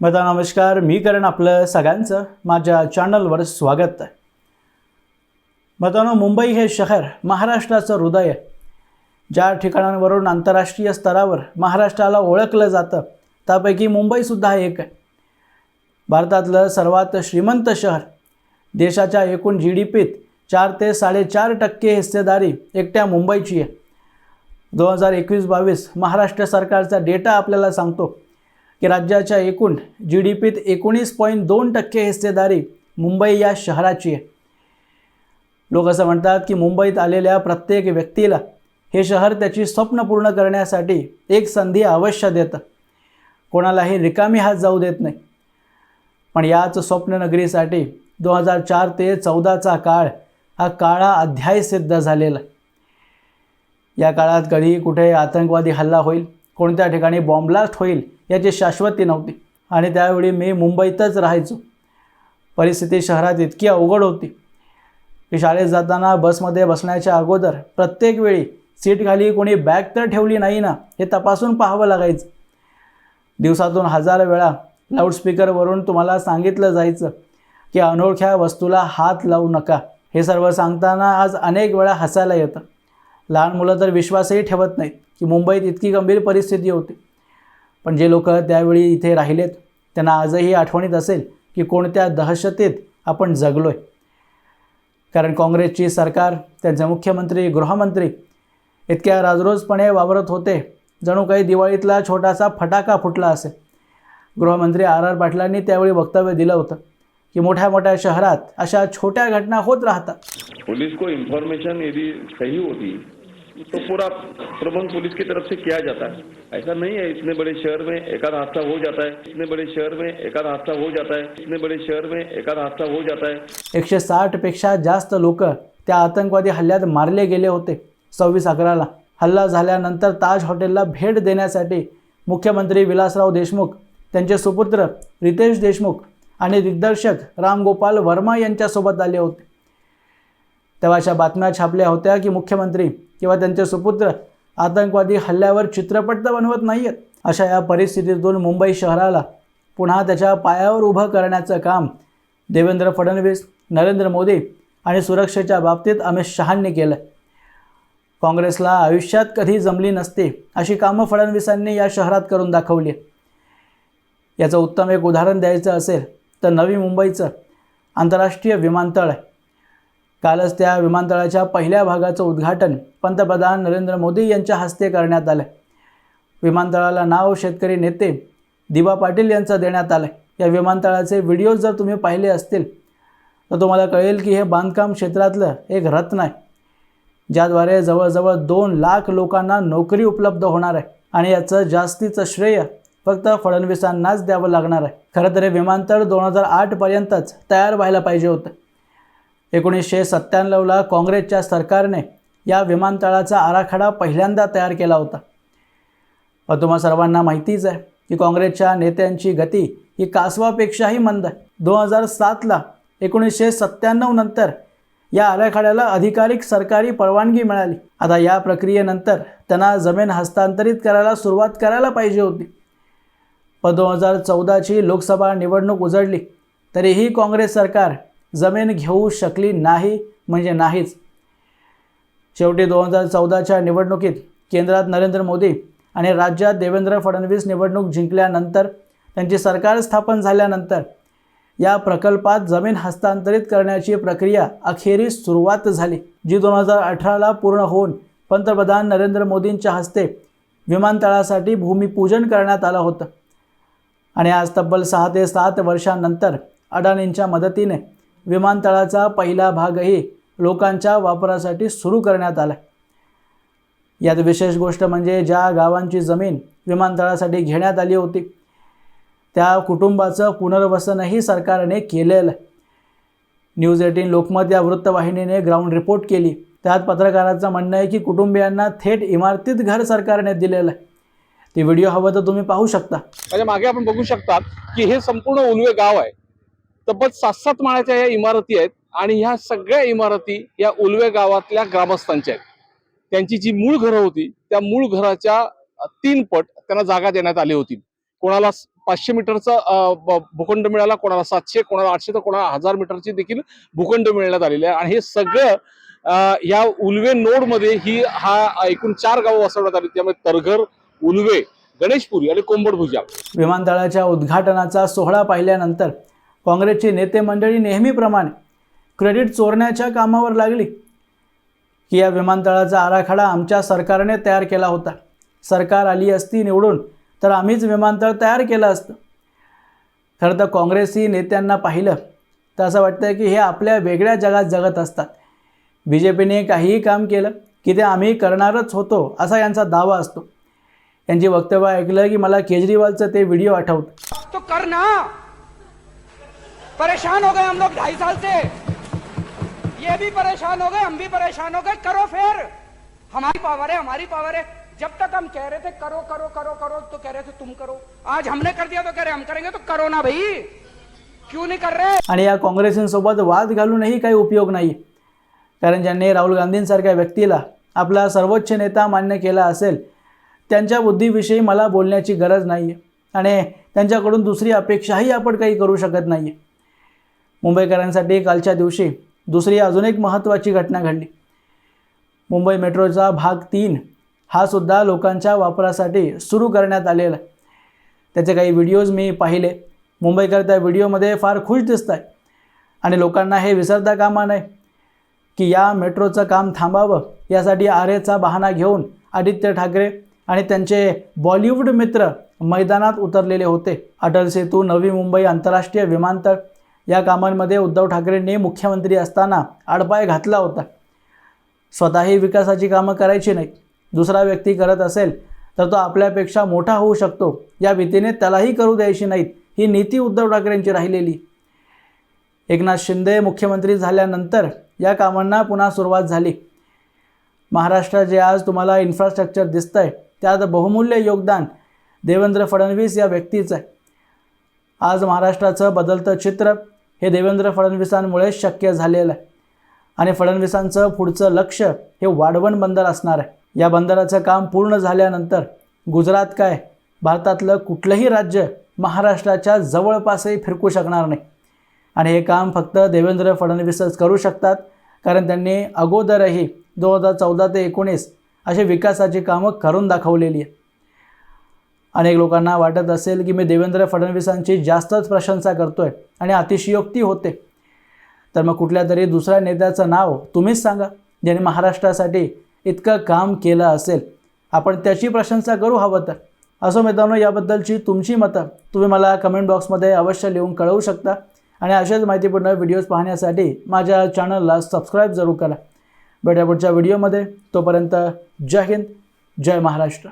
मता नमस्कार मी करण आपलं सगळ्यांचं. माझ्या चॅनलवर स्वागत आहे. मित्रांनो मुंबई हे शहर महाराष्ट्राचं हृदय आहे. ज्या ठिकाणांवरून आंतरराष्ट्रीय स्तरावर महाराष्ट्राला ओळखलं जातं त्यापैकी मुंबईसुद्धा एक आहे. भारतातलं सर्वात श्रीमंत शहर देशाच्या एकूण जी डी पीत चार ते साडेचार टक्के हिस्सेदारी एकट्या मुंबईची आहे. दोन हजार एकवीस बावीस महाराष्ट्र सरकारचा डेटा आपल्याला सांगतो की राज्याच्या एकूण जी डी पीत एकोणीस पॉईंट दोन टक्के हिस्सेदारी मुंबई या शहराची आहे. लोक असं म्हणतात की मुंबईत आलेल्या प्रत्येक व्यक्तीला हे शहर त्याची स्वप्न पूर्ण करण्यासाठी एक संधी अवश्य देतं. कोणालाही रिकामी हात जाऊ देत नाही. पण याच स्वप्ननगरीसाठी दोन हजार चार ते चौदाचा काळ हा काळा अध्याय सिद्ध झालेला. या काळात कधी कुठे आतंकवादी हल्ला होईल? कोणत्या ठिकाणी बॉम्बलास्ट होईल याची शाश्वती नव्हती. आणि त्यावेळी मी मुंबईतच राहायचो. परिस्थिती शहरात इतकी अवघड होती. की शाळेत जाताना बसमध्ये बसण्याच्या अगोदर प्रत्येक वेळी सीट खाली कोणी बॅग तर ठेवली नाही ना हे तपासून पाहावं लागायचं. दिवसातून हजार वेळा लाऊडस्पीकरवरून तुम्हाला सांगितलं जायचं की अनोळख्या वस्तूला हात लावू नका. हे सर्व सांगताना आज अनेक वेळा हसायला येतं. लहान मुलं तर विश्वासही ठेवत नाहीत. की मुंबईत इतकी गंभीर परिस्थिती होती. पण जे लोक त्यावेळी इथे राहिलेत त्यांना आजही आठवणीत असेल की कोणत्या दहशतीत आपण जगलो आहे कारण काँग्रेसची सरकार त्यांचे मुख्यमंत्री गृहमंत्री इतक्या राजरोजपणे वावरत होते. जणू काही दिवाळीतला छोटासा फटाका फुटला असेल. गृहमंत्री आर आर पाटलांनी त्यावेळी वक्तव्य दिलं होतं की मोठ्या मोठ्या शहरात अशा छोट्या घटना होत राहतात. पोलीस को इन्फॉर्मेशन यदि सही होती तो पूरा प्रबंध पुलिस की तरफ से किया जाता है। ऐसा नहीं है इतने बड़े शहर में एकाध हादसा हो जाता है इतने बड़े शहर में एकाध हादसा हो जाता है इतने बड़े शहर में एकाध हादसा हो जाता है। एकशे साठपेक्षा जास्त लोक त्या आतंकवादी हल्ल्यात मारले गेले होते सव्वीस अकराला. हल्ला झाल्यानंतर ताज हॉटेलला भेट देण्यासाठी मुख्यमंत्री विलासराव देशमुख त्यांचे सुपुत्र रितेश देशमुख आणि दिग्दर्शक रामगोपाल वर्मा यांच्यासोबत आले होते. तेव्हा अशा बातम्या छापल्या होत्या की मुख्यमंत्री किंवा त्यांचे सुपुत्र आतंकवादी हल्ल्यावर चित्रपट तर बनवत नाही आहेत अशा या परिस्थितीतून मुंबई शहराला पुन्हा त्याच्या पायावर उभं करण्याचं काम देवेंद्र फडणवीस नरेंद्र मोदी आणि सुरक्षेच्या बाबतीत अमित शहांनी केलं काँग्रेसला आयुष्यात कधी जमली नसते अशी कामं फडणवीसांनी या शहरात करून दाखवली याचं उत्तम एक उदाहरण द्यायचं असेल तर नवी मुंबईचं आंतरराष्ट्रीय विमानतळ आहे. कालच त्या विमानतळाच्या पहिल्या भागाचं उद्घाटन पंतप्रधान नरेंद्र मोदी यांच्या हस्ते करण्यात आलं. विमानतळाला नाव शेतकरी नेते दिबा पाटील यांचं देण्यात आलं. या विमानतळाचे व्हिडिओज जर तुम्ही पाहिले असतील तर तुम्हाला कळेल की हे बांधकाम क्षेत्रातलं एक रत्न आहे ज्याद्वारे जवळजवळ दोन लाख लोकांना नोकरी उपलब्ध होणार आहे आणि याचं जास्तीचं श्रेय फक्त फडणवीसांनाच द्यावं लागणार आहे. खरं तर हे विमानतळ दोन हजार आठपर्यंतच तयार व्हायला पाहिजे होतं. एकोणीसशे सत्त्याण्णवला काँग्रेसच्या सरकारने या विमानतळाचा आराखडा पहिल्यांदा तयार केला होता. व तुम्हा सर्वांना माहितीच आहे की काँग्रेसच्या नेत्यांची गती ही कासवापेक्षाही मंद आहे. दोन हजार सातला एकोणीसशे सत्त्याण्णव नंतर या आराखड्याला अधिकारिक सरकारी परवानगी मिळाली. आता या प्रक्रियेनंतर त्यांना जमीन हस्तांतरित करायला सुरुवात करायला पाहिजे होती. पण दोन हजार चौदाची लोकसभा निवडणूक उजळली तरीही काँग्रेस सरकार जमीन घेऊ शकली नाही म्हणजे नाहीच. शेवटी दोन हजार चौदाच्या निवडणुकीत केंद्रात नरेंद्र मोदी आणि राज्यात देवेंद्र फडणवीस निवडणूक जिंकल्यानंतर त्यांची सरकार स्थापन झाल्यानंतर या प्रकल्पात जमीन हस्तांतरित करण्याची प्रक्रिया अखेरीस सुरुवात झाली जी दोन हजार अठराला पूर्ण होऊन पंतप्रधान नरेंद्र मोदींच्या हस्ते विमानतळासाठी भूमिपूजन करण्यात आलं होतं. आणि आज तब्बल सहा ते सात वर्षांनंतर अडाणींच्या मदतीने विमानतळाचा पहिला भागही लोकांच्या वापरासाठी सुरू करण्यात आला यात विशेष गोष्ट म्हणजे ज्या गावांची जमीन विमानतळासाठी घेण्यात आली होती त्या कुटुंबाचं पुनर्वसनही सरकारने केलेलं आहे. न्यूज एटीन लोकमत या वृत्तवाहिनीने ग्राउंड रिपोर्ट केली. त्यात पत्रकाराचं म्हणणं आहे की कुटुंबियांना थेट इमारतीत घर सरकारने दिलेलं आहे. ते व्हिडिओ हवं तर तुम्ही पाहू शकता. माझ्या मागे आपण बघू शकता की हे संपूर्ण उलवे गाव आहे. तब्बल सात सात माळ्याच्या या इमारती आहेत आणि ह्या सगळ्या इमारती या उलवे गावातल्या ग्रामस्थांच्या आहेत. त्यांची जी मूळ घरं होती त्या मूळ घराच्या तीन पट त्यांना जागा देण्यात आली होती. कोणाला पाचशे मीटरचा भूखंड मिळाला कोणाला सातशे कोणाला आठशे तर कोणाला हजार मीटरची देखील भूखंड मिळण्यात आलेले आहे. आणि हे सगळं या उलवे नोडमध्ये ही हा एकूण चार गावं वसवण्यात आली. त्यामुळे तरघर उलवे गणेशपुरी आणि कोंबडभुजा. विमानतळाच्या उद्घाटनाचा सोहळा पाहिल्यानंतर काँग्रेसची नेते मंडळी नेहमीप्रमाणे क्रेडिट चोरण्याच्या कामावर लागली. की या विमानतळाचा आराखडा आमच्या सरकारने तयार केला होता. सरकार आली असती निवडून तर आम्हीच विमानतळ तयार केलं असतं. खरं तर काँग्रेसी नेत्यांना पाहिलं. तर असं वाटतं की हे आपल्या वेगळ्या जगात जगत असतात. बी जे पीने काहीही काम केलं की ते आम्ही करणारच होतो असा यांचा दावा असतो. यांची वक्तव्य ऐकलं की मला केजरीवालचं ते व्हिडिओ आठवतं. तो परेशान हो गए हम लोग ढाई साल से। ये भी परेशान हो गए हम भी परेशान हो गए। करो फिर। हमारी पावर है हमारी पावर है। जब तक हम कह रहे थे करो करो करो करो तो कह रहे थे तुम करो। आज हमने कर दिया तो कह रहे हम करेंगे तो करो ना भाई। क्यों नहीं कर रहे? आणि या काँग्रेसींसोबत वाद घालूनही काही उपयोग नाही. कारण ज्यांनी राहुल गांधींसारख्या व्यक्तीला आपला सर्वोच्च नेता मान्य केला असेल त्यांच्या बुद्धीविषयी मला बोलण्याची गरज नाही आहे आणि त्यांच्याकडून दुसरी अपेक्षाही आपण काही करू शकत नाही आहे मुंबईकरांसाठी कालच्या दिवशी दुसरी अजून एक महत्त्वाची घटना घडली. मुंबई मेट्रोचा भाग तीन हा सुद्धा लोकांच्या वापरासाठी सुरू करण्यात आलेला आहे. त्याचे काही व्हिडिओज मी पाहिले. मुंबईकर त्या व्हिडिओमध्ये फार खुश दिसत आहे आणि लोकांना हे विसरता कामा नये की या मेट्रोचं काम थांबावं यासाठी आरेचा बहाणा घेऊन आदित्य ठाकरे आणि त्यांचे बॉलिवूड मित्र मैदानात उतरलेले होते. अटल सेतू नवी मुंबई आंतरराष्ट्रीय विमानतळ या कामांमध्ये उद्धव ठाकरेंनी मुख्यमंत्री असताना आडपाय घातला होता. स्वतःही विकासाची कामं करायची नाहीत दुसरा व्यक्ती करत असेल तर तो आपल्यापेक्षा मोठा होऊ शकतो. या भीतीने त्यालाही करू द्यायची नाहीत ही नीती उद्धव ठाकरेंची राहिलेली. एकनाथ शिंदे मुख्यमंत्री झाल्यानंतर या कामांना पुन्हा सुरुवात झाली. महाराष्ट्रात जे आज तुम्हाला इन्फ्रास्ट्रक्चर दिसतं आहे त्यात बहुमूल्य योगदान देवेंद्र फडणवीस या व्यक्तीचं आहे. आज महाराष्ट्राचं बदलतं चित्र हे देवेंद्र फडणवीसांमुळे शक्य झालेलं आहे. आणि फडणवीसांचं पुढचं लक्ष हे वाढवण बंदर असणार आहे. या बंदराचं काम पूर्ण झाल्यानंतर गुजरात काय? भारतातलं कुठलंही राज्य महाराष्ट्राच्या जवळपासही फिरकू शकणार नाही. आणि हे काम फक्त देवेंद्र फडणवीसच करू शकतात कारण त्यांनी अगोदरही दोन हजार चौदा ते एकोणीस असे विकासाची कामं करून दाखवलेली आहेत. अनेक लोकांना वाटत असेल की मी देवेंद्र फडणवीसांची जास्तच प्रशंसा करतो आहे आणि अतिशयोक्ती होते. तर मग कुठल्या तरी दुसऱ्या नेत्याचं नाव तुम्हीच सांगा ज्याने महाराष्ट्रासाठी इतकं काम केलं असेल. आपण त्याची प्रशंसा करू हवं तर. असो मित्रांनो याबद्दलची तुमची मतं तुम्ही मला कमेंट बॉक्समध्ये अवश्य लिहून कळवू शकता. आणि अशाच माहितीपूर्ण व्हिडिओज पाहण्यासाठी माझ्या चॅनलला सबस्क्राईब जरूर करा. भेटा पुढच्या व्हिडिओमध्ये तोपर्यंत जय हिंद जय महाराष्ट्र.